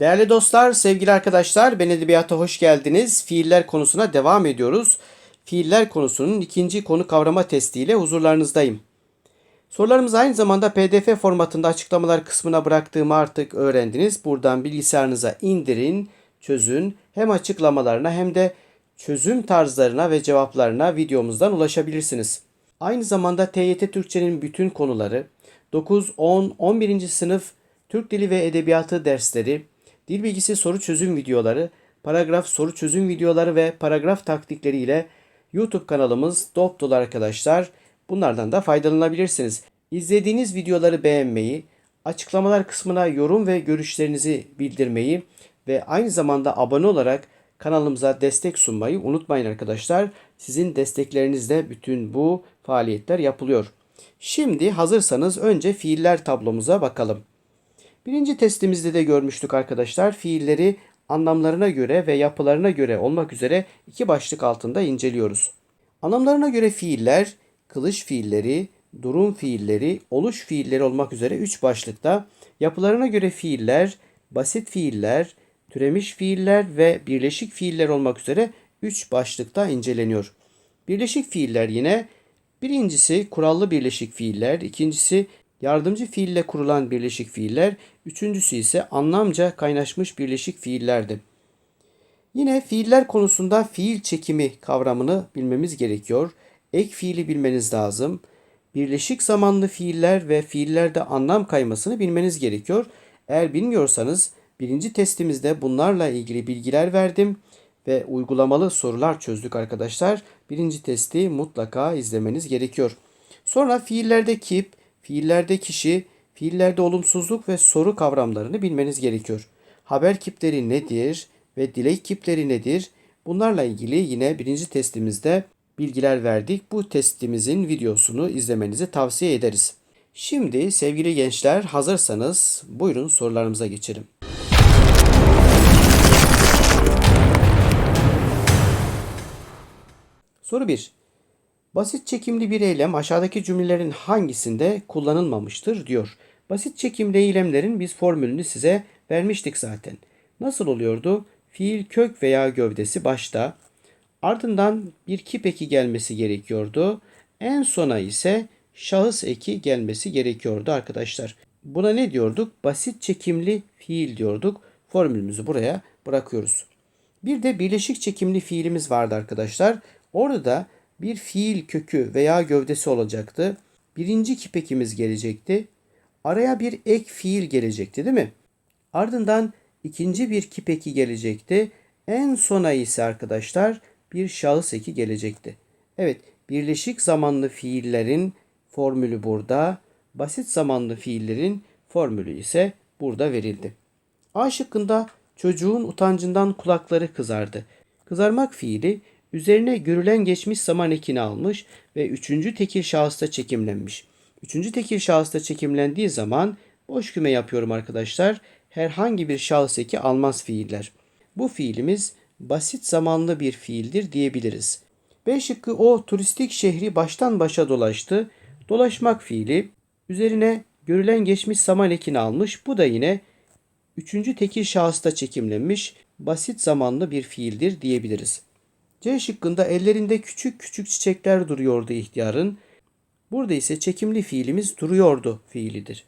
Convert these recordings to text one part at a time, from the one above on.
Değerli dostlar, sevgili arkadaşlar, ben Edebiyat'a hoş geldiniz. Fiiller konusuna devam ediyoruz. Fiiller konusunun ikinci konu kavrama testiyle huzurlarınızdayım. Sorularımızı aynı zamanda PDF formatında açıklamalar kısmına bıraktığımı artık öğrendiniz. Buradan bilgisayarınıza indirin, çözün. Hem açıklamalarına hem de çözüm tarzlarına ve cevaplarına videomuzdan ulaşabilirsiniz. Aynı zamanda TYT Türkçenin bütün konuları, 9, 10, 11. sınıf Türk Dili ve Edebiyatı dersleri, dil bilgisi soru çözüm videoları, paragraf soru çözüm videoları ve paragraf taktikleri ile YouTube kanalımız dop dolu arkadaşlar. Bunlardan da faydalanabilirsiniz. İzlediğiniz videoları beğenmeyi, açıklamalar kısmına yorum ve görüşlerinizi bildirmeyi ve aynı zamanda abone olarak kanalımıza destek sunmayı unutmayın arkadaşlar. Sizin desteklerinizle bütün bu faaliyetler yapılıyor. Şimdi hazırsanız önce fiiller tablomuza bakalım. Birinci testimizde de görmüştük arkadaşlar. Fiilleri anlamlarına göre ve yapılarına göre olmak üzere iki başlık altında inceliyoruz. Anlamlarına göre fiiller, kılıç fiilleri, durum fiilleri, oluş fiilleri olmak üzere üç başlıkta, yapılarına göre fiiller, basit fiiller, türemiş fiiller ve birleşik fiiller olmak üzere üç başlıkta inceleniyor. Birleşik fiiller yine birincisi kurallı birleşik fiiller, ikincisi yardımcı fiille kurulan birleşik fiiller, üçüncüsü ise anlamca kaynaşmış birleşik fiillerdi. Yine fiiller konusunda fiil çekimi kavramını bilmemiz gerekiyor. Ek fiili bilmeniz lazım. Birleşik zamanlı fiiller ve fiillerde anlam kaymasını bilmeniz gerekiyor. Eğer bilmiyorsanız birinci testimizde bunlarla ilgili bilgiler verdim ve uygulamalı sorular çözdük arkadaşlar. Birinci testi mutlaka izlemeniz gerekiyor. Sonra fiillerde kip, fiillerde kişi, fiillerde olumsuzluk ve soru kavramlarını bilmeniz gerekiyor. Haber kipleri nedir ve dilek kipleri nedir? Bunlarla ilgili yine birinci testimizde bilgiler verdik. Bu testimizin videosunu izlemenizi tavsiye ederiz. Şimdi sevgili gençler hazırsanız buyurun sorularımıza geçelim. Soru 1. Basit çekimli bir eylem aşağıdaki cümlelerin hangisinde kullanılmamıştır diyor. Basit çekimli eylemlerin biz formülünü size vermiştik zaten. Nasıl oluyordu? Fiil kök veya gövdesi başta, ardından bir kip eki gelmesi gerekiyordu. En sona ise şahıs eki gelmesi gerekiyordu arkadaşlar. Buna ne diyorduk? Basit çekimli fiil diyorduk. Formülümüzü buraya bırakıyoruz. Bir de birleşik çekimli fiilimiz vardı arkadaşlar. Orada da bir fiil kökü veya gövdesi olacaktı. Birinci kipekimiz gelecekti. Araya bir ek fiil gelecekti değil mi? Ardından ikinci bir kipeki gelecekti. En sona ise arkadaşlar bir şahıs eki gelecekti. Evet birleşik zamanlı fiillerin formülü burada. Basit zamanlı fiillerin formülü ise burada verildi. A şıkkında çocuğun utancından kulakları kızardı. Kızarmak fiili üzerine görülen geçmiş zaman ekini almış ve üçüncü tekil şahısta çekimlenmiş. Üçüncü tekil şahısta çekimlendiği zaman boş küme yapıyorum arkadaşlar. Herhangi bir şahıs eki almaz fiiller. Bu fiilimiz basit zamanlı bir fiildir diyebiliriz. B şıkkı o turistik şehri baştan başa dolaştı. Dolaşmak fiili üzerine görülen geçmiş zaman ekini almış. Bu da yine üçüncü tekil şahısta çekimlenmiş basit zamanlı bir fiildir diyebiliriz. C şıkkında ellerinde küçük küçük çiçekler duruyordu ihtiyarın. Burada ise çekimli fiilimiz duruyordu fiilidir.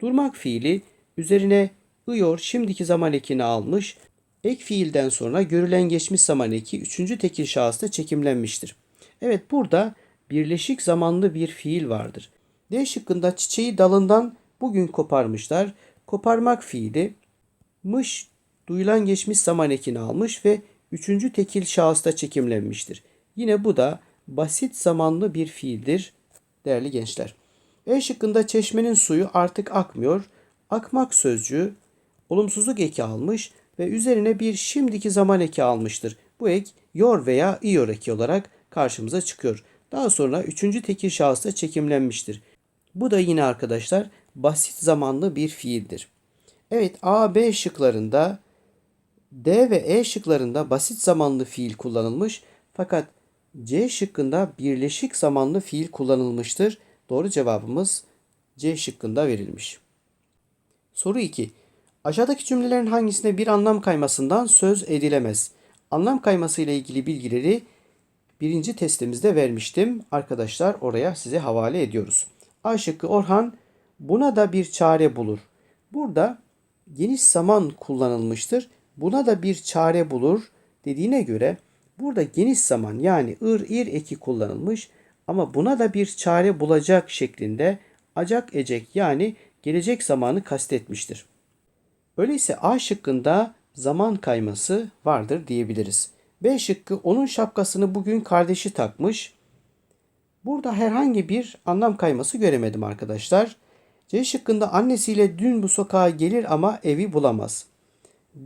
Durmak fiili üzerine ıyor şimdiki zaman ekini almış. Ek fiilden sonra görülen geçmiş zaman eki üçüncü tekil şahısta çekimlenmiştir. Evet burada birleşik zamanlı bir fiil vardır. D şıkkında çiçeği dalından bugün koparmışlar. Koparmak fiili mış duyulan geçmiş zaman ekini almış ve üçüncü tekil şahısta çekimlenmiştir. Yine bu da basit zamanlı bir fiildir değerli gençler. E şıkkında çeşmenin suyu artık akmıyor. Akmak sözcüğü olumsuzluk eki almış ve üzerine bir şimdiki zaman eki almıştır. Bu ek yor veya iyor eki olarak karşımıza çıkıyor. Daha sonra üçüncü tekil şahısta çekimlenmiştir. Bu da yine arkadaşlar basit zamanlı bir fiildir. Evet A, B şıklarında D ve E şıklarında basit zamanlı fiil kullanılmış fakat C şıkkında birleşik zamanlı fiil kullanılmıştır. Doğru cevabımız C şıkkında verilmiş. Soru 2. Aşağıdaki cümlelerin hangisinde bir anlam kaymasından söz edilemez? Anlam kayması ile ilgili bilgileri birinci testimizde vermiştim. Arkadaşlar oraya size havale ediyoruz. A şıkkı Orhan buna da bir çare bulur. Burada geniş zaman kullanılmıştır. Buna da bir çare bulur dediğine göre burada geniş zaman yani ır ir eki kullanılmış ama buna da bir çare bulacak şeklinde acak ecek yani gelecek zamanı kastetmiştir. Öyleyse A şıkkında zaman kayması vardır diyebiliriz. B şıkkı onun şapkasını bugün kardeşi takmış. Burada herhangi bir anlam kayması göremedim arkadaşlar. C şıkkında annesiyle dün bu sokağa gelir ama evi bulamaz.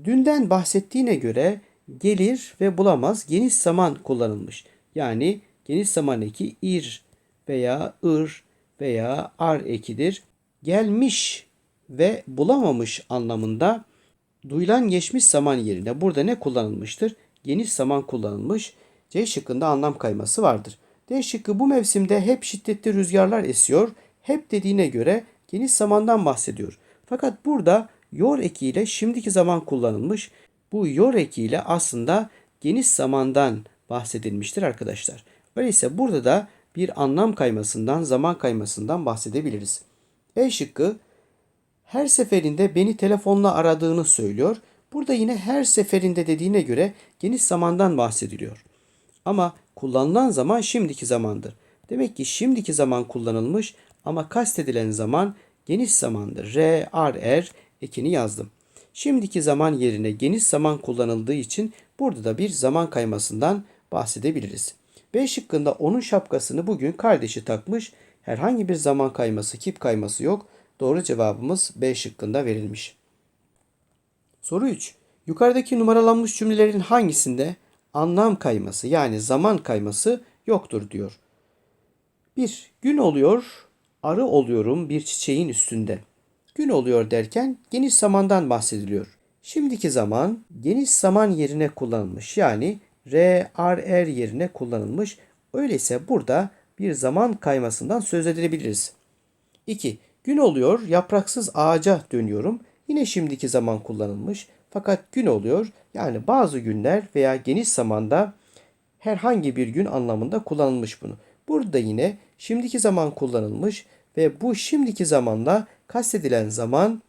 Dünden bahsettiğine göre gelir ve bulamaz geniş zaman kullanılmış. Yani geniş zaman eki ir veya ır veya ar ekidir. Gelmiş ve bulamamış anlamında duyulan geçmiş zaman yerine burada ne kullanılmıştır? Geniş zaman kullanılmış. C şıkkında anlam kayması vardır. D şıkkı bu mevsimde hep şiddetli rüzgarlar esiyor. Hep dediğine göre geniş zamandan bahsediyor. Fakat burada yor ekiyle şimdiki zaman kullanılmış. Bu yor ekiyle aslında geniş zamandan bahsedilmiştir arkadaşlar. Öyleyse burada da bir anlam kaymasından, zaman kaymasından bahsedebiliriz. E şıkkı her seferinde beni telefonla aradığını söylüyor. Burada yine her seferinde dediğine göre geniş zamandan bahsediliyor. Ama kullanılan zaman şimdiki zamandır. Demek ki şimdiki zaman kullanılmış ama kastedilen zaman geniş zamandır. R, R, R ekini yazdım. Şimdiki zaman yerine geniş zaman kullanıldığı için burada da bir zaman kaymasından bahsedebiliriz. B şıkkında onun şapkasını bugün kardeşi takmış. Herhangi bir zaman kayması, kip kayması yok. Doğru cevabımız B şıkkında verilmiş. Soru 3. Yukarıdaki numaralanmış cümlelerin hangisinde anlam kayması yani zaman kayması yoktur diyor. 1. Gün oluyor, arı oluyorum bir çiçeğin üstünde. Gün oluyor derken geniş zamandan bahsediliyor. Şimdiki zaman geniş zaman yerine kullanılmış. Yani R, R, R yerine kullanılmış. Öyleyse burada bir zaman kaymasından söz edebiliriz. 2. Gün oluyor, yapraksız ağaca dönüyorum. Yine şimdiki zaman kullanılmış. Fakat gün oluyor yani bazı günler veya geniş zamanda herhangi bir gün anlamında kullanılmış bunu. Burada yine şimdiki zaman kullanılmış ve bu şimdiki zamanla kastedilen zaman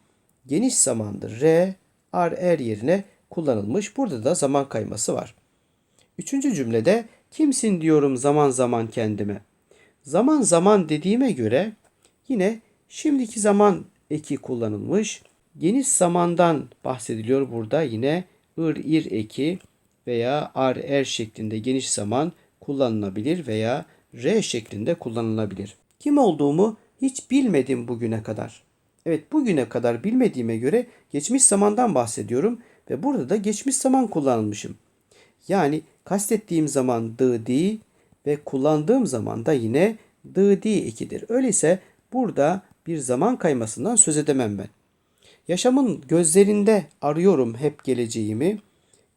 geniş zamandır. R, R, R yerine kullanılmış. Burada da zaman kayması var. Üçüncü cümlede kimsin diyorum zaman zaman kendime. Zaman zaman dediğime göre yine şimdiki zaman eki kullanılmış. Geniş zamandan bahsediliyor burada yine ır ir eki veya ar er şeklinde geniş zaman kullanılabilir veya r şeklinde kullanılabilir. Kim olduğumu hiç bilmedim bugüne kadar. Evet bugüne kadar bilmediğime göre geçmiş zamandan bahsediyorum ve burada da geçmiş zaman kullanılmışım. Yani kastettiğim zaman di ve kullandığım zaman da yine the di ekidir. Öyleyse burada bir zaman kaymasından söz edemem ben. Yaşamın gözlerinde arıyorum hep geleceğimi.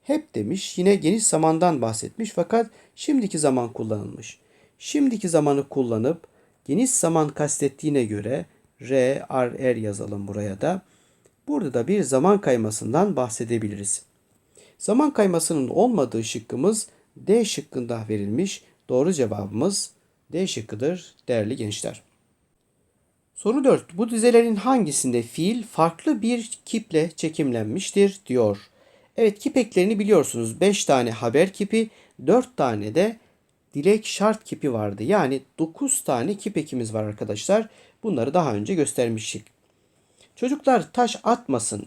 Hep demiş yine geniş zamandan bahsetmiş fakat şimdiki zaman kullanılmış. Şimdiki zamanı kullanıp geniş zaman kastettiğine göre R, R, R yazalım buraya da. Burada da bir zaman kaymasından bahsedebiliriz. Zaman kaymasının olmadığı şıkkımız D şıkkında verilmiş. Doğru cevabımız D şıkkıdır değerli gençler. Soru 4. Bu dizelerin hangisinde fiil farklı bir kiple çekimlenmiştir diyor. Evet kip eklerini biliyorsunuz. 5 tane haber kipi, 4 tane de dilek şart kipi vardı. Yani 9 tane kip ekimiz var arkadaşlar. Bunları daha önce göstermiştik. Çocuklar taş atmasın.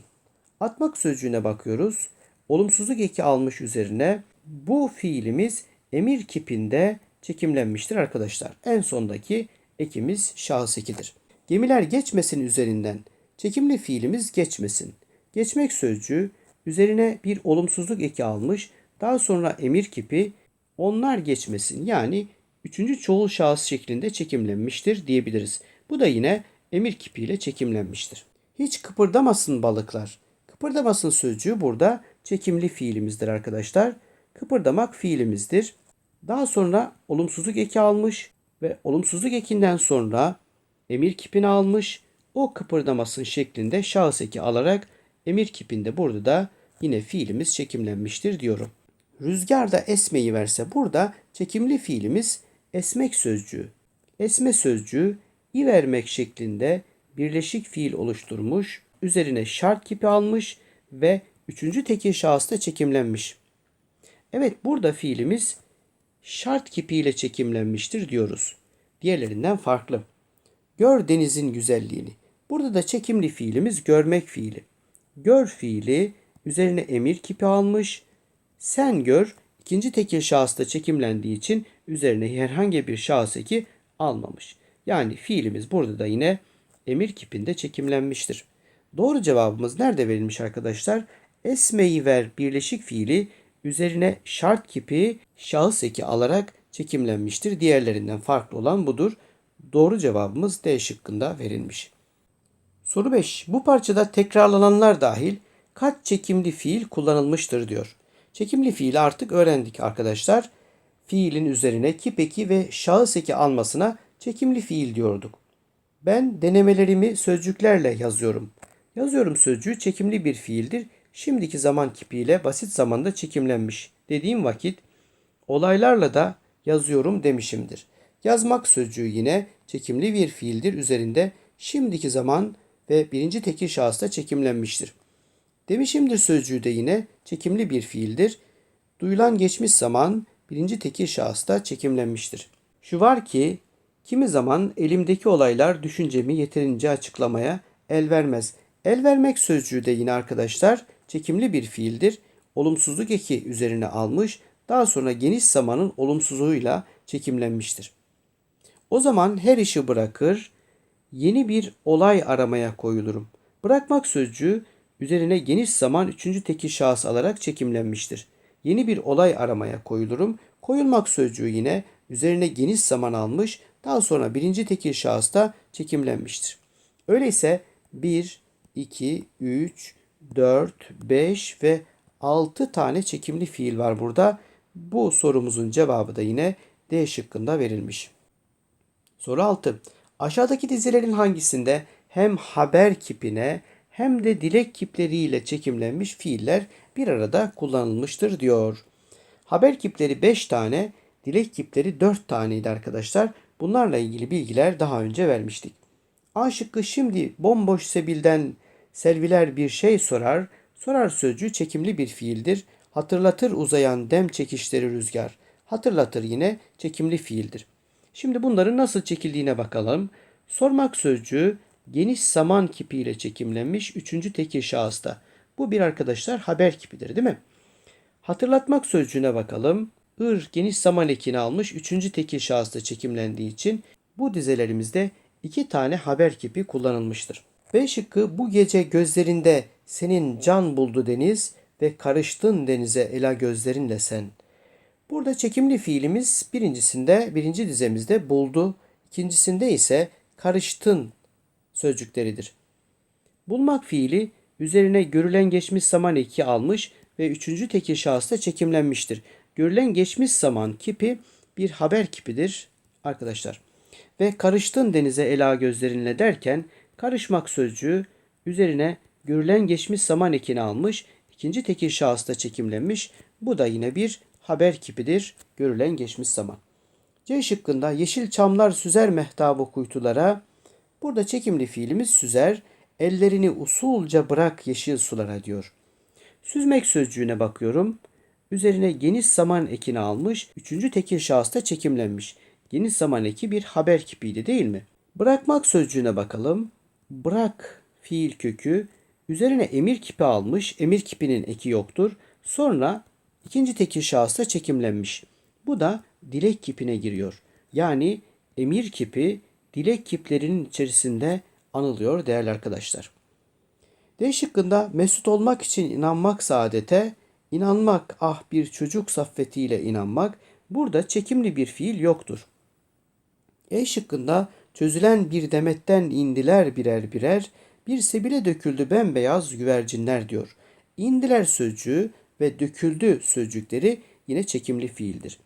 Atmak sözcüğüne bakıyoruz. Olumsuzluk eki almış üzerine. Bu fiilimiz emir kipinde çekimlenmiştir arkadaşlar. En sondaki ekimiz şahıs ekidir. Gemiler geçmesin üzerinden. Çekimli fiilimiz geçmesin. Geçmek sözcüğü üzerine bir olumsuzluk eki almış. Daha sonra emir kipi onlar geçmesin. Yani üçüncü çoğul şahıs şeklinde çekimlenmiştir diyebiliriz. Bu da yine emir kipiyle çekimlenmiştir. Hiç kıpırdamasın balıklar. Kıpırdamasın sözcüğü burada çekimli fiilimizdir arkadaşlar. Kıpırdamak fiilimizdir. Daha sonra olumsuzluk eki almış ve olumsuzluk ekinden sonra emir kipini almış. O kıpırdamasın şeklinde şahıs eki alarak Emir kipinde burada da yine fiilimiz çekimlenmiştir diyorum. Rüzgarda esmeyi verse burada çekimli fiilimiz esmek sözcüğü. Esme sözcüğü i vermek şeklinde birleşik fiil oluşturmuş, üzerine şart kipi almış ve üçüncü tekil şahısta çekimlenmiş. Evet burada fiilimiz şart kipiyle çekimlenmiştir diyoruz. Diğerlerinden farklı. Gör denizin güzelliğini. Burada da çekimli fiilimiz görmek fiili. Gör fiili üzerine emir kipi almış. Sen gör ikinci tekil şahısta çekimlendiği için üzerine herhangi bir şahıs eki almamış. Yani fiilimiz burada da yine emir kipinde çekimlenmiştir. Doğru cevabımız nerede verilmiş arkadaşlar? Esmeyi ver birleşik fiili üzerine şart kipi şahıs eki alarak çekimlenmiştir. Diğerlerinden farklı olan budur. Doğru cevabımız D şıkkında verilmiş. Soru 5. Bu parçada tekrarlananlar dahil kaç çekimli fiil kullanılmıştır diyor. Çekimli fiili artık öğrendik arkadaşlar. Fiilin üzerine kip eki ve şahıs eki almasına çekimli fiil diyorduk. Ben denemelerimi sözcüklerle yazıyorum. Yazıyorum sözcüğü çekimli bir fiildir. Şimdiki zaman kipiyle basit zamanda çekimlenmiş. Dediğim vakit olaylarla da yazıyorum demişimdir. Yazmak sözcüğü yine çekimli bir fiildir. Üzerinde şimdiki zaman ve birinci tekil şahısta çekimlenmiştir. Demişimdir sözcüğü de yine çekimli bir fiildir. Duyulan geçmiş zaman birinci tekil şahısta çekimlenmiştir. Şu var ki kimi zaman elimdeki olaylar düşüncemi yeterince açıklamaya el vermez. El vermek sözcüğü de yine arkadaşlar çekimli bir fiildir. Olumsuzluk eki üzerine almış, daha sonra geniş zamanın olumsuzluğuyla çekimlenmiştir. O zaman her işi bırakır, yeni bir olay aramaya koyulurum. Bırakmak sözcüğü üzerine geniş zaman üçüncü tekil şahıs alarak çekimlenmiştir. Yeni bir olay aramaya koyulurum. Koyulmak sözcüğü yine üzerine geniş zaman almış, daha sonra birinci tekil şahısta çekimlenmiştir. Öyleyse 1, 2, 3, 4, 5 ve 6 tane çekimli fiil var burada. Bu sorumuzun cevabı da yine D şıkkında verilmiş. Soru 6. Aşağıdaki dizilerin hangisinde hem haber kipine hem de dilek kipleriyle çekimlenmiş fiiller bir arada kullanılmıştır diyor. Haber kipleri 5 tane, dilek kipleri 4 taneydi arkadaşlar. Bunlarla ilgili bilgiler daha önce vermiştik. A şıkkı şimdi bomboş sebilden selviler bir şey sorar. Sorar sözcüğü çekimli bir fiildir. Hatırlatır uzayan dem çekişleri rüzgar. Hatırlatır yine çekimli fiildir. Şimdi bunların nasıl çekildiğine bakalım. Sormak sözcüğü geniş zaman kipiyle çekimlenmiş üçüncü tekil şahısta. Bu bir arkadaşlar haber kipidir değil mi? Hatırlatmak sözcüğüne bakalım. Ir geniş zaman ekini almış üçüncü tekil şahısta çekimlendiği için bu dizelerimizde iki tane haber kipi kullanılmıştır. B şıkkı bu gece gözlerinde senin can buldu deniz ve karıştın denize ela gözlerinle sen. Burada çekimli fiilimiz birincisinde, birinci dizemizde buldu, ikincisinde ise karıştın sözcükleridir. Bulmak fiili üzerine görülen geçmiş zaman eki almış ve üçüncü tekil şahısta çekimlenmiştir. Görülen geçmiş zaman kipi bir haber kipidir arkadaşlar. Ve karıştın denize ela gözlerinle derken karışmak sözcüğü üzerine görülen geçmiş zaman ekini almış, ikinci tekil şahısta çekimlenmiş. Bu da yine bir haber kipidir görülen geçmiş zaman. C şıkkında yeşil çamlar süzer mehtabı kuytulara. Burada çekimli fiilimiz süzer. Ellerini usulca bırak yeşil sulara diyor. Süzmek sözcüğüne bakıyorum. Üzerine geniş zaman ekini almış. Üçüncü tekil şahısta çekimlenmiş. Geniş zaman eki bir haber kipiydi değil mi? Bırakmak sözcüğüne bakalım. Bırak fiil kökü. Üzerine emir kipi almış. Emir kipinin eki yoktur. Sonra ikinci tekil şahısta çekimlenmiş. Bu da dilek kipine giriyor. Yani emir kipi dilek kiplerinin içerisinde anılıyor değerli arkadaşlar. D şıkkında mesut olmak için inanmak saadete, inanmak ah bir çocuk saffetiyle inanmak, burada çekimli bir fiil yoktur. E şıkkında çözülen bir demetten indiler birer birer, bir sebile döküldü bembeyaz güvercinler diyor. İndiler sözcüğü ve döküldü sözcükleri yine çekimli fiildir.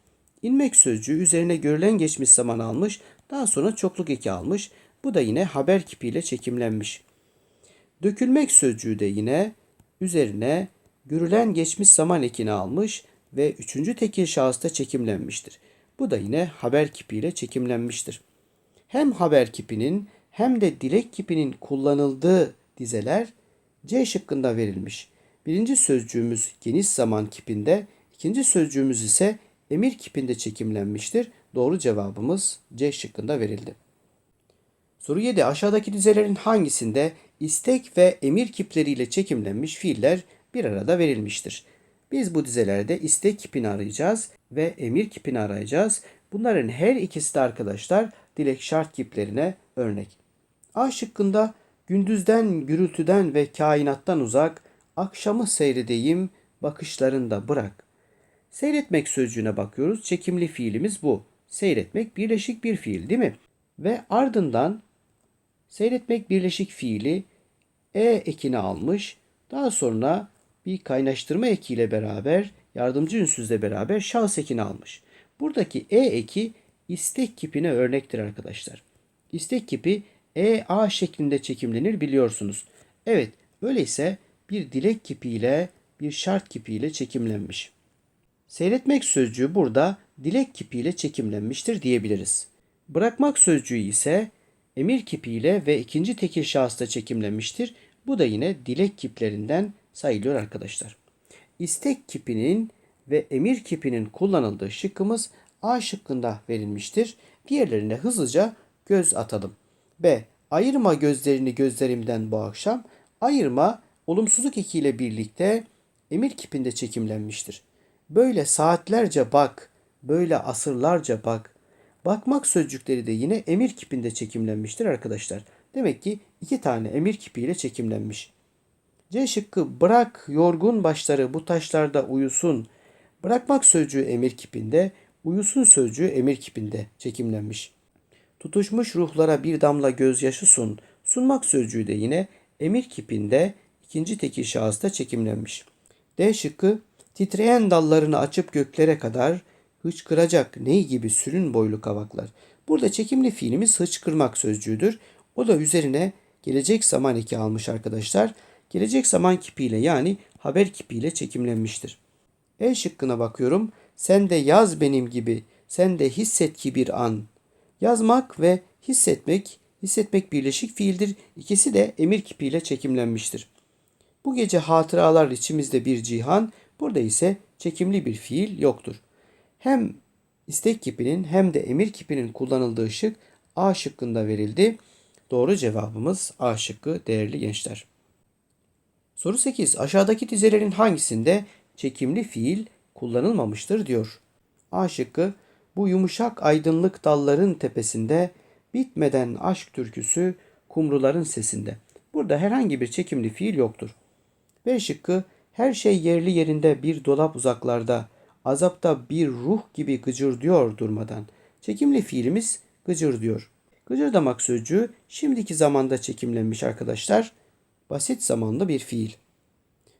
İnmek sözcüğü üzerine görülen geçmiş zaman almış, daha sonra çokluk eki almış. Bu da yine haber kipiyle çekimlenmiş. Dökülmek sözcüğü de yine üzerine görülen geçmiş zaman ekini almış ve üçüncü tekil şahısta çekimlenmiştir. Bu da yine haber kipiyle çekimlenmiştir. Hem haber kipinin hem de dilek kipinin kullanıldığı dizeler C şıkkında verilmiş. Birinci sözcüğümüz geniş zaman kipinde, ikinci sözcüğümüz ise emir kipinde çekimlenmiştir. Doğru cevabımız C şıkkında verildi. Soru 7. Aşağıdaki dizelerin hangisinde istek ve emir kipleriyle çekimlenmiş fiiller bir arada verilmiştir? Biz bu dizelerde istek kipini arayacağız ve emir kipini arayacağız. Bunların her ikisi de arkadaşlar dilek şart kiplerine örnek. A şıkkında gündüzden, gürültüden ve kainattan uzak, akşamı seyredeyim, bakışlarında bırak. Seyretmek sözcüğüne bakıyoruz. Çekimli fiilimiz bu. Seyretmek birleşik bir fiil değil mi? Ve ardından seyretmek birleşik fiili e ekini almış. Daha sonra bir kaynaştırma ekiyle beraber yardımcı ünsüzle beraber şahıs ekini almış. Buradaki e eki istek kipine örnektir arkadaşlar. İstek kipi e a şeklinde çekimlenir biliyorsunuz. Evet, öyleyse bir dilek kipiyle bir şart kipiyle çekimlenmiş. Seyretmek sözcüğü burada dilek kipiyle çekimlenmiştir diyebiliriz. Bırakmak sözcüğü ise emir kipiyle ve ikinci tekil şahısta çekimlenmiştir. Bu da yine dilek kiplerinden sayılıyor arkadaşlar. İstek kipinin ve emir kipinin kullanıldığı şıkkımız A şıkkında verilmiştir. Diğerlerine hızlıca göz atalım. B. Ayırma gözlerini gözlerimden bu akşam. Ayırma olumsuzluk ekiyle birlikte emir kipinde çekimlenmiştir. Böyle saatlerce bak, böyle asırlarca bak. Bakmak sözcükleri de yine emir kipinde çekimlenmiştir arkadaşlar. Demek ki iki tane emir kipiyle çekimlenmiş. C şıkkı bırak yorgun başları bu taşlarda uyusun. Bırakmak sözcüğü emir kipinde, uyusun sözcüğü emir kipinde çekimlenmiş. Tutuşmuş ruhlara bir damla gözyaşı sun. Sunmak sözcüğü de yine emir kipinde ikinci tekil şahısta çekimlenmiş. D şıkkı titreyen dallarını açıp göklere kadar hıçkıracak ney gibi sürün boylu kavaklar. Burada çekimli fiilimiz hıçkırmak sözcüğüdür. O da üzerine gelecek zaman eki almış arkadaşlar. Gelecek zaman kipiyle yani haber kipiyle çekimlenmiştir. E şıkkına bakıyorum. Sen de yaz benim gibi, sen de hisset ki bir an. Yazmak ve hissetmek, hissetmek birleşik fiildir. İkisi de emir kipiyle çekimlenmiştir. Bu gece hatıralar içimizde bir cihan, burada ise çekimli bir fiil yoktur. Hem istek kipinin hem de emir kipinin kullanıldığı şık A şıkkında verildi. Doğru cevabımız A şıkkı değerli gençler. Soru 8. Aşağıdaki dizelerin hangisinde çekimli fiil kullanılmamıştır diyor. A şıkkı bu yumuşak aydınlık dalların tepesinde bitmeden aşk türküsü kumruların sesinde. Burada herhangi bir çekimli fiil yoktur. B şıkkı her şey yerli yerinde bir dolap uzaklarda, azapta bir ruh gibi gıcır diyor durmadan. Çekimli fiilimiz gıcır diyor. Gıcırdamak sözcüğü şimdiki zamanda çekimlenmiş arkadaşlar. Basit zamanlı bir fiil.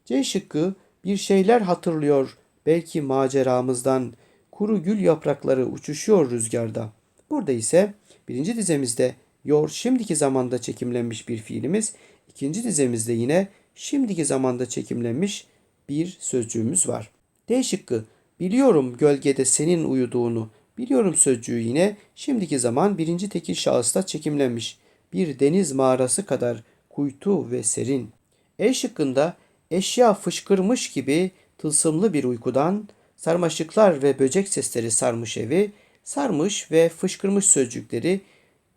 C şıkkı bir şeyler hatırlıyor belki maceramızdan. Kuru gül yaprakları uçuşuyor rüzgarda. Burada ise birinci dizemizde yor şimdiki zamanda çekimlenmiş bir fiilimiz. ikinci dizemizde yine şimdiki zamanda çekimlenmiş bir sözcüğümüz var. D şıkkı biliyorum gölgede senin uyuduğunu. Biliyorum sözcüğü yine şimdiki zaman birinci tekil şahısta çekimlenmiş. Bir deniz mağarası kadar kuytu ve serin. E şıkkında eşya fışkırmış gibi tılsımlı bir uykudan sarmaşıklar ve böcek sesleri sarmış evi, sarmış ve fışkırmış sözcükleri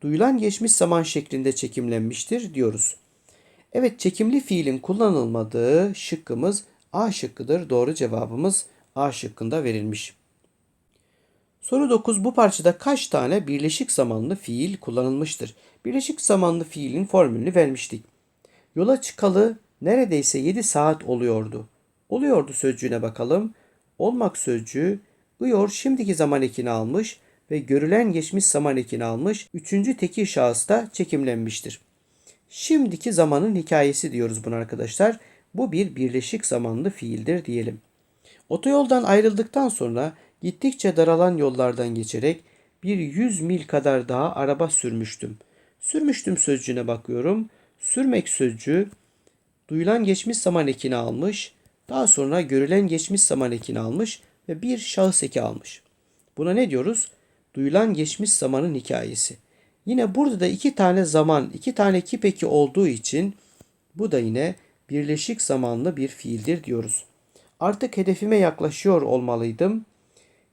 duyulan geçmiş zaman şeklinde çekimlenmiştir diyoruz. Evet çekimli fiilin kullanılmadığı şıkkımız A şıkkıdır. Doğru cevabımız A şıkkında verilmiş. Soru 9 bu parçada kaç tane birleşik zamanlı fiil kullanılmıştır? Birleşik zamanlı fiilin formülünü vermiştik. Yola çıkalı neredeyse 7 saat oluyordu. Oluyordu sözcüğüne bakalım. Olmak sözcüğü ıyor şimdiki zaman ekini almış ve görülen geçmiş zaman ekini almış. Üçüncü tekil şahısta çekimlenmiştir. Şimdiki zamanın hikayesi diyoruz buna arkadaşlar. Bu bir birleşik zamanlı fiildir diyelim. Otoyoldan ayrıldıktan sonra gittikçe daralan yollardan geçerek bir yüz mil kadar daha araba sürmüştüm. Sürmüştüm sözcüğüne bakıyorum. Sürmek sözcüğü duyulan geçmiş zaman ekini almış. Daha sonra görülen geçmiş zaman ekini almış ve bir şahıs eki almış. Buna ne diyoruz? Duyulan geçmiş zamanın hikayesi. Yine burada da iki tane zaman, iki tane kip eki olduğu için bu da yine birleşik zamanlı bir fiildir diyoruz. Artık hedefime yaklaşıyor olmalıydım.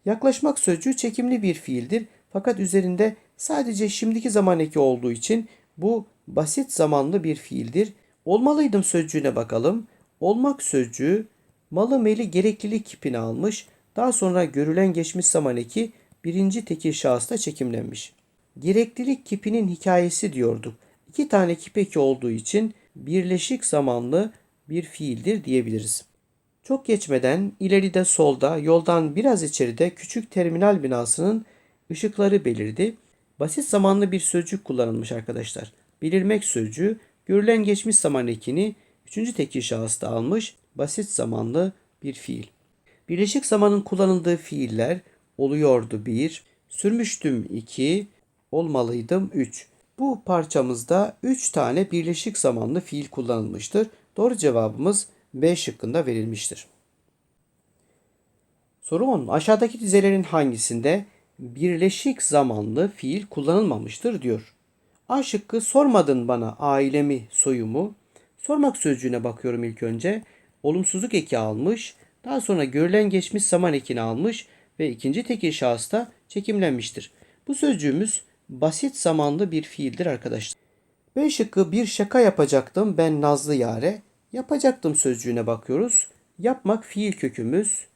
Yaklaşmak sözcüğü çekimli bir fiildir. Fakat üzerinde sadece şimdiki zaman eki olduğu için bu basit zamanlı bir fiildir. Olmalıydım sözcüğüne bakalım. Olmak sözcüğü malı meli gereklilik kipini almış. Daha sonra görülen geçmiş zaman eki birinci tekil şahısta çekimlenmiş. Gereklilik kipinin hikayesi diyorduk. İki tane kip eki olduğu için birleşik zamanlı bir fiildir diyebiliriz. Çok geçmeden ileride solda yoldan biraz içeride küçük terminal binasının ışıkları belirdi. Basit zamanlı bir sözcük kullanılmış arkadaşlar. Belirmek sözcüğü görülen geçmiş zaman ekini üçüncü tekil şahısta almış basit zamanlı bir fiil. Birleşik zamanın kullanıldığı fiiller oluyordu 1, sürmüştüm 2, olmalıydım 3. Bu parçamızda 3 tane birleşik zamanlı fiil kullanılmıştır. Doğru cevabımız B şıkkında verilmiştir. Soru 10. Aşağıdaki dizelerin hangisinde birleşik zamanlı fiil kullanılmamıştır diyor. A şıkkı sormadın bana ailemi, soyumu. Sormak sözcüğüne bakıyorum ilk önce. Olumsuzluk eki almış. Daha sonra görülen geçmiş zaman ekini almış ve ikinci tekil şahısta çekimlenmiştir. Bu sözcüğümüz basit zamanlı bir fiildir arkadaşlar. B şıkkı bir şaka yapacaktım ben Nazlı Yare. Yapacaktım sözcüğüne bakıyoruz. Yapmak fiil kökümüz.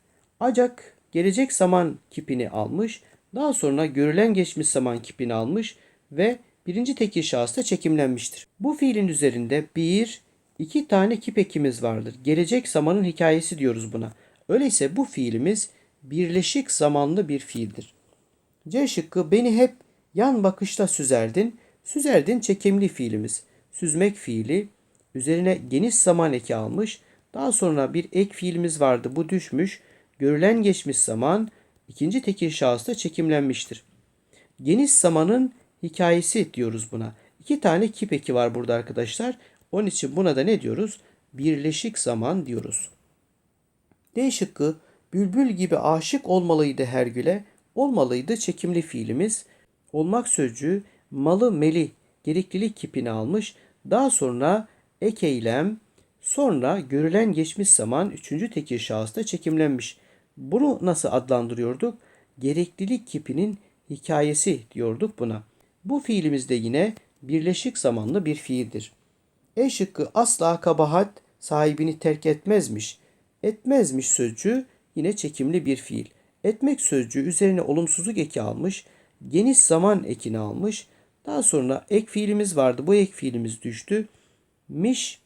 Acak gelecek zaman kipini almış. Daha sonra görülen geçmiş zaman kipini almış ve birinci tekil şahısta çekimlenmiştir. Bu fiilin üzerinde bir, iki tane kip ekimiz vardır. Gelecek zamanın hikayesi diyoruz buna. Öyleyse bu fiilimiz birleşik zamanlı bir fiildir. C şıkkı beni hep yan bakışta süzerdin. Süzerdin çekimli fiilimiz. Süzmek fiili üzerine geniş zaman eki almış. Daha sonra bir ek fiilimiz vardı. Bu düşmüş. Görülen geçmiş zaman ikinci tekil şahısta çekimlenmiştir. Geniş zamanın hikayesi diyoruz buna. İki tane kip eki var burada arkadaşlar. Onun için buna da ne diyoruz? Birleşik zaman diyoruz. D şıkkı bülbül gibi aşık olmalıydı Hergül'e. Olmalıydı çekimli fiilimiz. Olmak sözcüğü malı meli gereklilik kipini almış. Daha sonra ek eylem, sonra görülen geçmiş zaman üçüncü tekil şahısta çekimlenmiş. Bunu nasıl adlandırıyorduk? Gereklilik kipinin hikayesi diyorduk buna. Bu fiilimiz de yine birleşik zamanlı bir fiildir. E şıkkı asla kabahat sahibini terk etmezmiş. Etmezmiş sözcüğü yine çekimli bir fiil. Etmek sözcüğü üzerine olumsuzluk eki almış, geniş zaman ekini almış. Daha sonra ek fiilimiz vardı. Bu ek fiilimiz düştü. Miş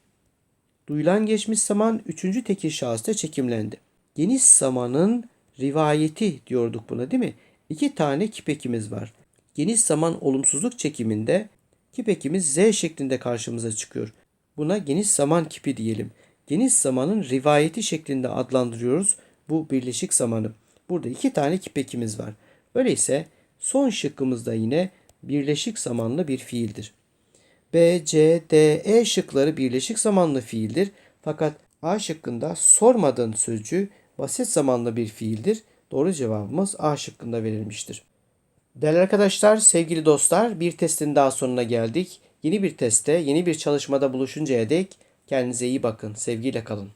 duyulan geçmiş zaman üçüncü tekil şahısta çekimlendi. Geniş zamanın rivayeti diyorduk buna değil mi? İki tane kipekimiz var. Geniş zaman olumsuzluk çekiminde kipekimiz Z şeklinde karşımıza çıkıyor. Buna geniş zaman kipi diyelim. Geniş zamanın rivayeti şeklinde adlandırıyoruz bu birleşik zamanı. Burada iki tane kipekimiz var. Öyleyse son şıkkımız da yine birleşik zamanlı bir fiildir. B, C, D, E şıkları birleşik zamanlı fiildir. Fakat A şıkkında sormadığın sözcüğü basit zamanlı bir fiildir. Doğru cevabımız A şıkkında verilmiştir. Değerli arkadaşlar, sevgili dostlar bir testin daha sonuna geldik. Yeni bir testte, yeni bir çalışmada buluşuncaya dek kendinize iyi bakın. Sevgiyle kalın.